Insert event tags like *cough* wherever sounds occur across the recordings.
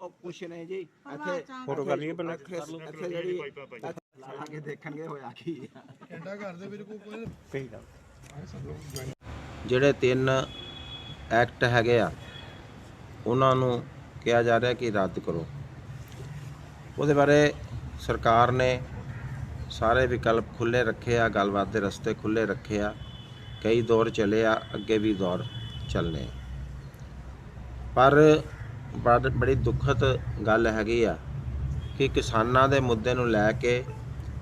ਉਹ ਕੁਛ ਨਹੀਂ ਜੀ। ਇੱਥੇ ਫੋਟੋ ਕਰ ਲਈਏ ਪਹਿਲਾਂ? ਇੱਥੇ ਇੱਥੇ ਜਿਹੜੀ ਲਾ ਕੇ ਦੇਖਣਗੇ ਹੋਇਆ ਕੀ ਆ। ਭੇਜਦਾ ਜਿਹੜੇ ਤਿੰਨ ਐਕਟ ਹੈਗੇ ਆ ਉਹਨਾਂ ਨੂੰ ਕਿਹਾ ਜਾ ਰਿਹਾ ਕਿ ਰੱਦ ਕਰੋ। ਉਹਦੇ ਬਾਰੇ ਸਰਕਾਰ ਨੇ ਸਾਰੇ ਵਿਕਲਪ ਖੁੱਲੇ ਰੱਖੇ ਆ ਗੱਲਬਾਤ ਦੇ ਰਸਤੇ ਖੁੱਲੇ ਰੱਖੇ ਆ। ਕਈ ਦੌਰ ਚੱਲੇ ਆ ਅੱਗੇ ਵੀ ਦੌਰ ਚੱਲਨੇ। ਪਰ ਬੜ- ਬੜੀ ਦੁਖਦ ਗੱਲ ਹੈਗੀ ਆ ਕਿ ਕਿਸਾਨਾਂ ਦੇ ਮੁੱਦੇ ਨੂੰ ਲੈ ਕੇ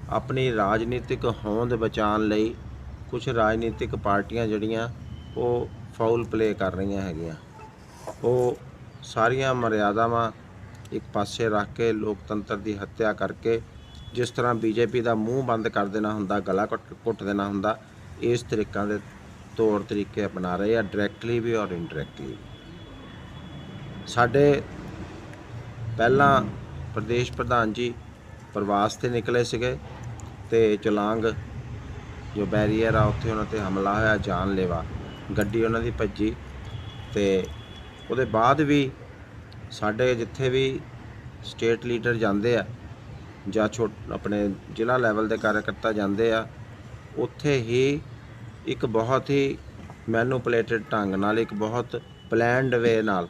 ਆਪਣੀ ਰਾਜਨੀਤਿਕ ਹੋਂਦ ਬਚਾਉਣ ਲਈ ਕੁਝ ਰਾਜਨੀਤਿਕ ਪਾਰਟੀਆਂ ਜਿਹੜੀਆਂ ਉਹ ਫਾਉਲ ਪਲੇ ਕਰ ਰਹੀਆਂ ਹੈਗੀਆਂ। ਉਹ ਸਾਰੀਆਂ ਮਰਿਆਦਾਵਾਂ ਇੱਕ ਪਾਸੇ ਰੱਖ ਕੇ ਲੋਕਤੰਤਰ ਦੀ ਹੱਤਿਆ ਕਰਕੇ ਜਿਸ ਤਰ੍ਹਾਂ ਬੀਜੇਪੀ ਦਾ ਮੂੰਹ ਬੰਦ ਕਰ ਦੇਣਾ ਹੁੰਦਾ, ਗਲਾ ਘੁੱਟ ਘੁੱਟ ਦੇਣਾ ਹੁੰਦਾ, ਇਸ ਤਰੀਕਾਂ ਦੇ ਤੌਰ ਤਰੀਕੇ ਅਪਣਾ ਰਹੇ ਆ ਡਾਇਰੈਕਟਲੀ ਵੀ ਔਰ ਇਨਡਾਇਰੈਕਟਲੀ ਸਾਡੇ ਪਹਿਲਾਂ ਪ੍ਰਦੇਸ਼ ਪ੍ਰਧਾਨ ਜੀ ਪ੍ਰਵਾਸ ਤੇ ਨਿਕਲੇ ਸੀਗੇ ਤੇ ਚਲਾਂਗ ਜੋ ਬੈਰੀਅਰ ਆ, ਉੱਥੇ ਉਹਨਾਂ ਤੇ ਹਮਲਾ ਹੋਇਆ ਜਾਨਲੇਵਾ। ਗੱਡੀ ਉਹਨਾਂ ਦੀ ਭੱਜੀ ਤੇ ਉਹਦੇ ਬਾਅਦ ਵੀ ਸਾਡੇ ਜਿੱਥੇ ਵੀ ਸਟੇਟ ਲੀਡਰ ਜਾਂਦੇ ਆ ਜਾਂ ਛੋਟ ਆਪਣੇ ਜ਼ਿਲ੍ਹਾ ਲੈਵਲ ਦੇ ਕਾਰਜਕਰਤਾ ਜਾਂਦੇ ਆ, ਉੱਥੇ ਹੀ ਇੱਕ ਬਹੁਤ ਹੀ ਮੈਨੂਪਲੇਟਡ ਢੰਗ ਨਾਲ, ਇੱਕ ਬਹੁਤ ਪਲੈਨਡ ਵੇ ਨਾਲ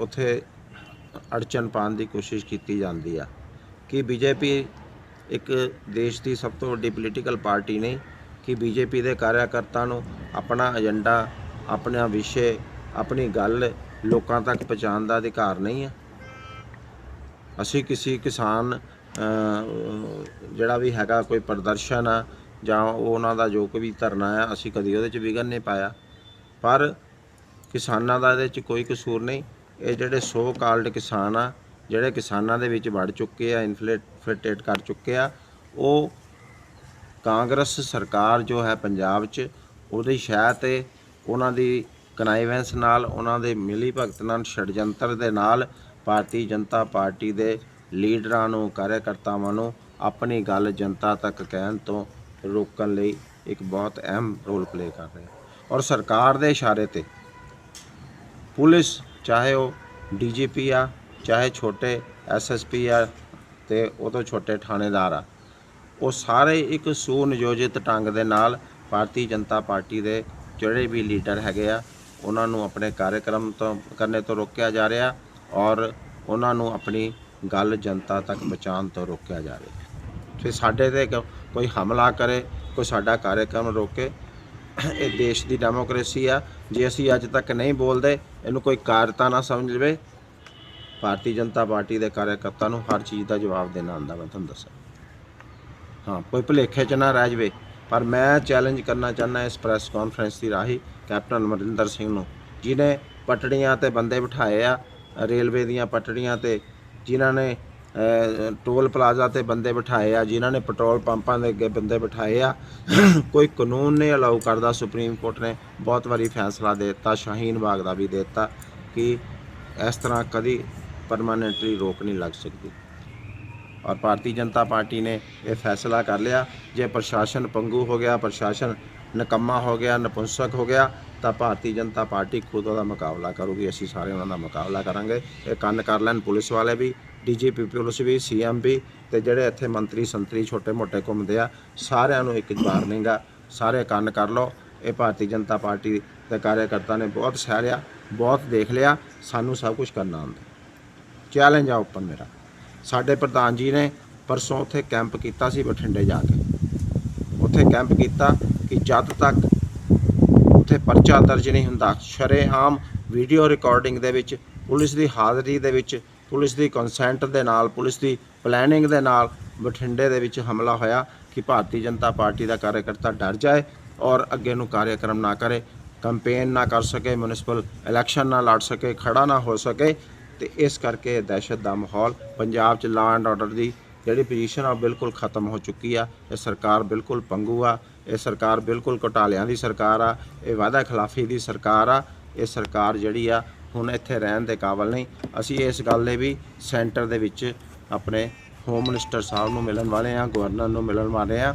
ਉੱਥੇ ਅੜਚਨ ਪਾਉਣ ਦੀ ਕੋਸ਼ਿਸ਼ ਕੀਤੀ ਜਾਂਦੀ ਆ ਕਿ ਬੀਜੇਪੀ ਇੱਕ ਦੇਸ਼ ਦੀ ਸਭ ਤੋਂ ਵੱਡੀ ਪੋਲੀਟੀਕਲ ਪਾਰਟੀ ਨਹੀਂ ਕਿ ਬੀਜੇਪੀ ਦੇ ਕਾਰਜਕਰਤਾ ਨੂੰ ਆਪਣਾ ਏਜੰਡਾ ਆਪਣਾ ਵਿਸ਼ੇ, ਆਪਣੀ ਗੱਲ ਲੋਕਾਂ ਤੱਕ ਪਹੁੰਚਾਉਣ ਦਾ ਅਧਿਕਾਰ ਨਹੀਂ ਹੈ ਅਸੀਂ ਕਿਸੇ ਕਿਸਾਨ ਜਿਹੜਾ ਵੀ ਹੈਗਾ ਕੋਈ ਪ੍ਰਦਰਸ਼ਨ ਆ ਜਾਂ ਉਹਨਾਂ ਦਾ ਜੋ ਕੋਈ ਵੀ ਧਰਨਾ ਆ, ਅਸੀਂ ਕਦੀ ਉਹਦੇ 'ਚ ਵਿਗਨ ਨਹੀਂ ਪਾਇਆ। ਪਰ ਕਿਸਾਨਾਂ ਦਾ ਇਹਦੇ 'ਚ ਕੋਈ ਕਸੂਰ ਨਹੀਂ। ਇਹ ਜਿਹੜੇ ਸੋ ਕਾਲਡ ਕਿਸਾਨ ਆ, ਜਿਹੜੇ ਕਿਸਾਨਾਂ ਦੇ ਵਿੱਚ ਵੜ ਚੁੱਕੇ ਆ ਇਨਫਲੇਟੇਟ ਕਰ ਚੁੱਕੇ ਆ, ਉਹ ਕਾਂਗਰਸ ਸਰਕਾਰ ਜੋ ਹੈ ਪੰਜਾਬ 'ਚ, ਉਹਦੀ ਸ਼ਾਇਦ ਤੇ ਉਹਨਾਂ ਦੀ ਕਨਾਈਵੈਂਸ ਨਾਲ, ਉਹਨਾਂ ਦੇ ਮਿਲੀ ਭਗਤ ਨਾਲ ਛੜਜੰਤਰ ਦੇ ਨਾਲ ਭਾਰਤੀ ਜਨਤਾ ਪਾਰਟੀ ਦੇ ਲੀਡਰਾਂ ਨੂੰ ਕਾਰਜਕਰਤਾਵਾਂ ਨੂੰ ਆਪਣੀ ਗੱਲ ਜਨਤਾ ਤੱਕ ਕਹਿਣ ਤੋਂ ਰੋਕਣ ਲਈ ਇੱਕ ਬਹੁਤ ਅਹਿਮ ਰੋਲ ਪਲੇ ਕਰ ਰਹੇ ਔਰ ਸਰਕਾਰ ਦੇ ਇਸ਼ਾਰੇ ਤੇ ਪੁਲਿਸ, ਚਾਹੇ ਉਹ ਡੀਜੀਪੀ ਆ, ਚਾਹੇ ਛੋਟੇ ਐਸਐਸਪੀ ਆ ਤੇ ਉਹ ਤੋਂ ਛੋਟੇ ਥਾਣੇਦਾਰ ਆ। ਉਹ ਸਾਰੇ ਇੱਕ ਸੁਨਿਯੋਜਿਤ ਢੰਗ ਦੇ ਨਾਲ ਭਾਰਤੀ ਜਨਤਾ ਪਾਰਟੀ ਦੇ ਜਿਹੜੇ ਵੀ ਲੀਡਰ ਹੈਗੇ ਆ, ਉਹਨਾਂ ਨੂੰ ਆਪਣੇ ਕਾਰਜਕ੍ਰਮ ਤੋਂ ਕਰਨੇ ਤੋਂ ਰੋਕਿਆ ਜਾ ਰਿਹਾ ਔਰ ਉਹਨਾਂ ਨੂੰ ਆਪਣੀ ਗੱਲ ਜਨਤਾ ਤੱਕ ਪਹੁੰਚਾਉਣ ਤੋਂ ਰੋਕਿਆ ਜਾ ਰਿਹਾ। ਤੇ ਸਾਡੇ ਤੇ ਕੋਈ ਹਮਲਾ ਕਰੇ, ਕੋਈ ਸਾਡਾ ਕਾਰਜਕ੍ਰਮ ਰੋਕੇ, ਇਹ ਦੇਸ਼ ਦੀ ਡੈਮੋਕ੍ਰੇਸੀ ਆ ਜੇ ਅਸੀਂ ਅੱਜ ਤੱਕ ਨਹੀਂ ਬੋਲਦੇ, ਇਹਨੂੰ ਕੋਈ ਕਾਰਤਾ ਨਾ ਸਮਝ ਲਵੇ ਭਾਰਤੀ ਜਨਤਾ ਪਾਰਟੀ ਦੇ ਕਾਰਜਕਰਤਾ ਨੂੰ ਹਰ ਚੀਜ਼ ਦਾ ਜਵਾਬ ਦੇਣਾ ਆਉਂਦਾ, ਮੈਂ ਤੁਹਾਨੂੰ ਦੱਸਾਂ। ਹਾਂ, ਕੋਈ ਭੁਲੇਖੇ ਚ ਨਾ ਰਹਿ ਜਾਵੇ। ਪਰ ਮੈਂ ਚੈਲੰਜ ਕਰਨਾ ਚਾਹੁੰਦਾ ਇਸ ਪ੍ਰੈਸ ਕਾਨਫਰੰਸ ਦੀ ਰਾਹੀਂ ਕੈਪਟਨ ਅਮਰਿੰਦਰ ਸਿੰਘ ਨੂੰ ਜਿਨੇ ਪਟੜੀਆਂ ਤੇ ਬੰਦੇ ਬਿਠਾਏ ਆ, ਰੇਲਵੇ ਦੀਆਂ ਪਟੜੀਆਂ ਤੇ, ਜਿਨ੍ਹਾਂ ਨੇ ਟੋਲ ਪਲਾਜ਼ਾ ਤੇ ਬੰਦੇ ਬਿਠਾਏ ਆ, ਜਿਨ੍ਹਾਂ ਨੇ ਪੈਟਰੋਲ ਪੰਪਾਂ ਦੇ ਅੱਗੇ ਬੰਦੇ ਬਿਠਾਏ ਆ। *clears throat* ਕੋਈ ਕਾਨੂੰਨ ਨਹੀਂ ਅਲਾਉ ਕਰਦਾ, ਸੁਪਰੀਮ ਕੋਰਟ ਨੇ ਬਹੁਤ ਵਾਰੀ ਫੈਸਲਾ ਦੇ ਦਿੱਤਾ, ਸ਼ਾਹੀਨ ਬਾਗ ਦਾ ਵੀ ਦੇ ਦਿੱਤਾ ਕਿ ਇਸ ਤਰ੍ਹਾਂ ਕਦੀ ਪਰਮਾਨੈਂਟਲੀ ਰੋਕ ਨਹੀਂ ਲੱਗ ਸਕਦੀ। ਔਰ ਭਾਰਤੀ ਜਨਤਾ ਪਾਰਟੀ ਨੇ ਇਹ ਫੈਸਲਾ ਕਰ ਲਿਆ, ਜੇ ਪ੍ਰਸ਼ਾਸਨ ਪੰਗੂ ਹੋ ਗਿਆ, ਪ੍ਰਸ਼ਾਸਨ ਨਕੰਮਾ ਹੋ ਗਿਆ, ਨਪੁੰਸਕ ਹੋ ਗਿਆ ਤਾਂ ਭਾਰਤੀ ਜਨਤਾ ਪਾਰਟੀ ਖੁਦ ਉਹਦਾ ਮੁਕਾਬਲਾ ਕਰੂਗੀ, ਅਸੀਂ ਸਾਰੇ ਉਹਨਾਂ ਦਾ ਮੁਕਾਬਲਾ ਕਰਾਂਗੇ। ਇਹ ਕੰਨ ਕਰ ਲੈਣ ਪੁਲਿਸ ਵਾਲੇ ਵੀ, ਡੀਜੀਪੀ ਪੁਲਿਸ ਵੀ, ਸੀਐਮ ਵੀ ਤੇ ਜਿਹੜੇ ਇੱਥੇ ਮੰਤਰੀ ਸੰਤਰੀ ਛੋਟੇ ਮੋਟੇ ਘੁੰਮਦੇ ਆ, ਸਾਰਿਆਂ ਨੂੰ ਇੱਕ ਵਾਰਨਿੰਗ ਆ, ਸਾਰੇ ਕੰਨ ਕਰ ਲਓ। ਇਹ ਭਾਰਤੀ ਜਨਤਾ ਪਾਰਟੀ ਦੇ ਕਾਰਜਕਰਤਾ ਨੇ ਬਹੁਤ ਸਹਿਰਿਆ, ਬਹੁਤ ਦੇਖ ਲਿਆ, ਸਾਨੂੰ ਸਭ ਕੁਝ ਕਰਨਾ ਆਉਂਦਾ ਚੈਲੰਜ ਆ ਓਪਨ ਮੇਰਾ। ਸਾਡੇ ਪ੍ਰਧਾਨ ਜੀ ਨੇ ਪਰਸੋਂ ਉੱਥੇ ਕੈਂਪ ਕੀਤਾ ਸੀ ਬਠਿੰਡੇ ਜਾ ਕੇ। ਉੱਥੇ ਕੈਂਪ ਕੀਤਾ ਕਿ ਜਦ ਤੱਕ ਉੱਥੇ ਪਰਚਾ ਦਰਜ ਨਹੀਂ ਹੁੰਦਾ। ਸ਼ਰੇਆਮ ਵੀਡੀਓ ਰਿਕਾਰਡਿੰਗ ਦੇ ਵਿੱਚ, ਪੁਲਿਸ ਦੀ ਹਾਜ਼ਰੀ ਦੇ ਵਿੱਚ, ਪੁਲਿਸ ਦੀ ਕੰਸੈਂਟ ਦੇ ਨਾਲ, ਪੁਲਿਸ ਦੀ ਪਲੈਨਿੰਗ ਦੇ ਨਾਲ ਬਠਿੰਡੇ ਦੇ ਵਿੱਚ ਹਮਲਾ ਹੋਇਆ ਕਿ ਭਾਰਤੀ ਜਨਤਾ ਪਾਰਟੀ ਦਾ ਕਾਰਜਕਰਤਾ ਡਰ ਜਾਏ ਔਰ ਅੱਗੇ ਨੂੰ ਕਾਰਜਕ੍ਰਮ ਨਾ ਕਰੇ ਕੰਪੇਨ ਨਾ ਕਰ ਸਕੇ ਮਿਊਨਿਸਪਲ ਇਲੈਕਸ਼ਨ ਨਾ ਲੜ ਸਕੇ, ਖੜਾ ਨਾ ਹੋ ਸਕੇ ਤੇ ਇਸ ਕਰਕੇ ਦਹਿਸ਼ਤ ਦਾ ਮਾਹੌਲ ਪੰਜਾਬ 'ਚ ਲਾਅ ਐਂਡ ਆਰਡਰ ਦੀ ਜਿਹੜੀ ਪੋਜੀਸ਼ਨ ਆ ਉਹ ਬਿਲਕੁਲ ਖਤਮ ਹੋ ਚੁੱਕੀ ਆ। ਇਹ ਸਰਕਾਰ ਬਿਲਕੁਲ ਪੰਗੂ ਆ। ਇਹ ਸਰਕਾਰ ਬਿਲਕੁਲ ਘੁਟਾਲਿਆਂ ਦੀ ਸਰਕਾਰ ਆ। ਇਹ ਵਾਅਦਾ ਖਿਲਾਫੀ ਦੀ ਸਰਕਾਰ ਆ। ਇਹ ਸਰਕਾਰ ਜਿਹੜੀ ਆ, ਹੁਣ ਇੱਥੇ ਰਹਿਣ ਦੇ ਕਾਬਲ ਨਹੀਂ। ਅਸੀਂ ਇਸ ਗੱਲ ਦੇ ਵੀ ਸੈਂਟਰ ਦੇ ਵਿੱਚ ਆਪਣੇ ਹੋਮ ਮਿਨਿਸਟਰ ਸਾਹਿਬ ਨੂੰ ਮਿਲਣ ਵਾਲੇ ਆ ਗਵਰਨਰ ਨੂੰ ਮਿਲਣ ਵਾਲੇ ਆ।